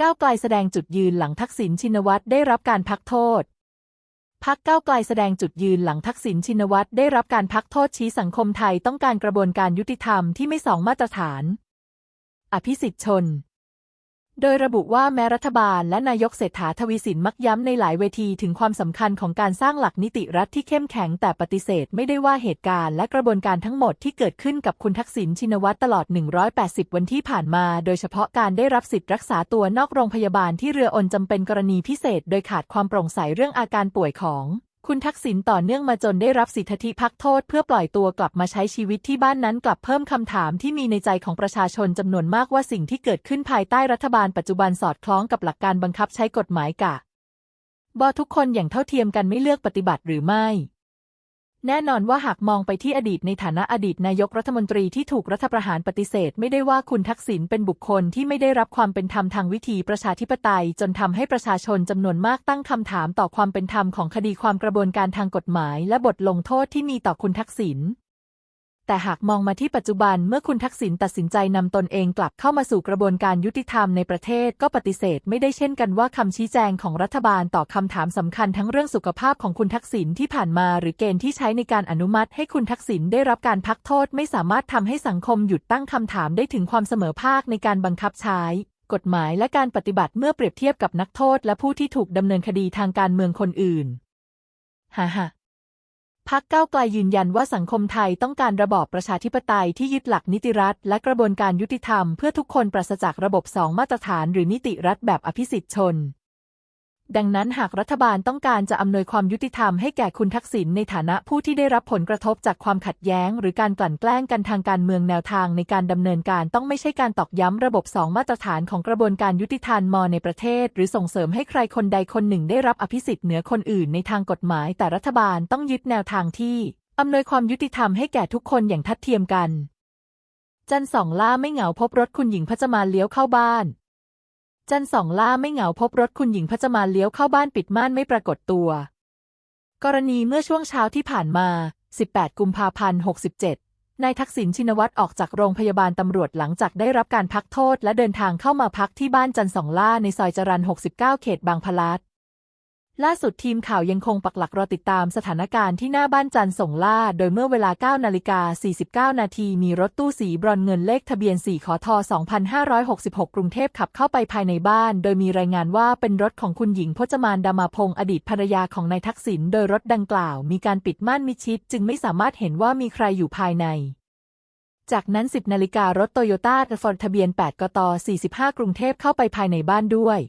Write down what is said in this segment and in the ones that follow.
ก้าวไกลแสดงจุดยืนหลังทักษิณชินวัตรได้รับการพักโทษพักก้าวไกลแสดงจุดยืนหลังทักษิณชินวัตรได้รับการพักโทษชี้สังคมไทยต้องการกระบวนการยุติธรรมที่ไม่สองมาตรฐาน อภิสิทธิ์ชน โดยระบุว่าแม้รัฐบาลและนายกเศรษฐาทวีสินมักย้ำในหลายเวทีถึงความสำคัญของการสร้างหลักนิติรัฐที่เข้มแข็งแต่ปฏิเสธไม่ได้ว่าเหตุการณ์และกระบวนการทั้งหมดที่เกิดขึ้นกับคุณทักษิณชินวัตรตลอด 180 วันที่ผ่านมา โดยเฉพาะการได้รับสิทธิ์รักษาตัวนอกโรงพยาบาลที่เรืออนจำเป็นกรณีพิเศษ โดยขาดความโปร่งใสเรื่องอาการป่วยของ คุณทักษิณต่อเนื่องมาจนได้รับสิทธิพักโทษเพื่อปล่อยตัวกลับมาใช้ชีวิตที่บ้านนั้นกลับเพิ่มคำถามที่มีในใจของประชาชนจำนวนมากว่าสิ่งที่เกิดขึ้นภายใต้รัฐบาลปัจจุบันสอดคล้องกับหลักการบังคับใช้กฎหมายกะบอทุกคนอย่างเท่าเทียมกันไม่เลือกปฏิบัติหรือไม่ แน่นอนว่าหากมองไปที่อดีตในฐานะอดีตนายกรัฐมนตรีที่ถูกรัฐประหารปฏิเสธ ไม่ได้ว่าคุณทักษิณเป็นบุคคลที่ไม่ได้รับความเป็นธรรมทางวิธีประชาธิปไตย จนทำให้ประชาชนจำนวนมากตั้งคำถามต่อความเป็นธรรมของคดีความกระบวนการทางกฎหมาย และบทลงโทษที่มีต่อคุณทักษิณ แต่หากมองมาที่ปัจจุบันเมื่อคุณทักษิณตัดสินใจนำตนเองกลับเข้ามาสู่กระบวนการยุติธรรมในประเทศก็ปฏิเสธไม่ได้เช่นกันว่าคำชี้แจงของรัฐบาลต่อคำถามสำคัญทั้งเรื่องสุขภาพของคุณทักษิณที่ผ่านมาหรือเกณฑ์ที่ใช้ในการอนุมัติให้คุณทักษิณได้รับการพักโทษไม่สามารถทำให้สังคมหยุดตั้งคำถามได้ถึงความเสมอภาคในการบังคับใช้กฎหมายและการปฏิบัติเมื่อเปรียบเทียบกับนักโทษและผู้ที่ถูกดำเนินคดีทางการเมืองคนอื่นฮ่าฮ่า พักเก้าวไกลยืนยันว่าสังคมไทยต้องการระบอบประชาธิปไตยที่ยึดหลักนิติรัฐ และกระบวนการยุติธรรมเพื่อทุกคนปราศจากระบบสองมาตรฐานหรือนิติรัฐแบบอภิสิทธิชน ดังนั้นหากรัฐบาลต้องการจะอำนวยความยุติธรรมให้แก่คุณทักษิณในฐานะผู้ที่ได้รับผลกระทบจากความขัดแย้ง หรือการกลั่นแกล้งกันทางการเมืองแนวทางในการดำเนินการต้องไม่ใช่การตอกย้ำระบบสองมาตรฐานของกระบวนการยุติธรรมมในประเทศ หรือส่งเสริมให้ใครคนใดคนหนึ่งได้รับอภิสิทธิ์เหนือคนอื่นในทางกฎหมาย แต่รัฐบาลต้องยึดแนวทางที่อำนวยความยุติธรรมให้แก่ทุกคนอย่างทัดเทียมกัน จันสองล่าไม่เหงาพบรถคุณหญิงพจมานเลี้ยวเข้าบ้าน จันสองล่าไม่เหงาพบรถคุณหญิงพจมานเลี้ยวเข้าบ้านปิดม่านไม่ปรากฏตัว กรณีเมื่อช่วงเช้าที่ผ่านมา 18 กุมภาพันธ์ 67 นายทักษิณชินวัตรออกจากโรงพยาบาลตำรวจหลังจากได้รับการพักโทษและเดินทางเข้ามาพักที่บ้านจันสองล่าในซอยจรัน 69 เขตบางพลัด ล่าสุดทีมข่าวยังคงปักหลักรอติดตามสถานการณ์ที่หน้าบ้านจันส่งล่า โดยเมื่อเวลา 9 นาฬิกา 49 นาที มีรถตู้สีบรอนเงินเลขทะเบียน 4 ขอทอ2566 กรุงเทพขับเข้าไปภายในบ้าน โดยมีรายงานว่าเป็นรถของคุณหญิงพจมานดามาพงศ์อดีตภรรยาของนายทักษิณ โดยรถดังกล่าว มีการปิดม่านมิดชิด จึงไม่สามารถเห็นว่ามีใครอยู่ภายในจากนั้น 10 นาฬิการถโตโยต้าฟอร์ทะเบียน 8 กต 45 กรุงเทพเข้าไปภายในบ้านด้วย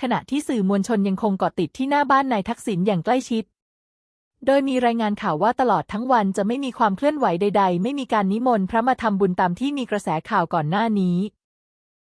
ขณะที่สื่อมวลชนยังคงเกาะติดที่หน้าบ้านนายทักษิณอย่างใกล้ชิด โดยมีรายงานข่าวว่าตลอดทั้งวันจะไม่มีความเคลื่อนไหวใด ๆ ไม่มีการนิมนต์พระมาทำบุญตามที่มีกระแสข่าวก่อนหน้านี้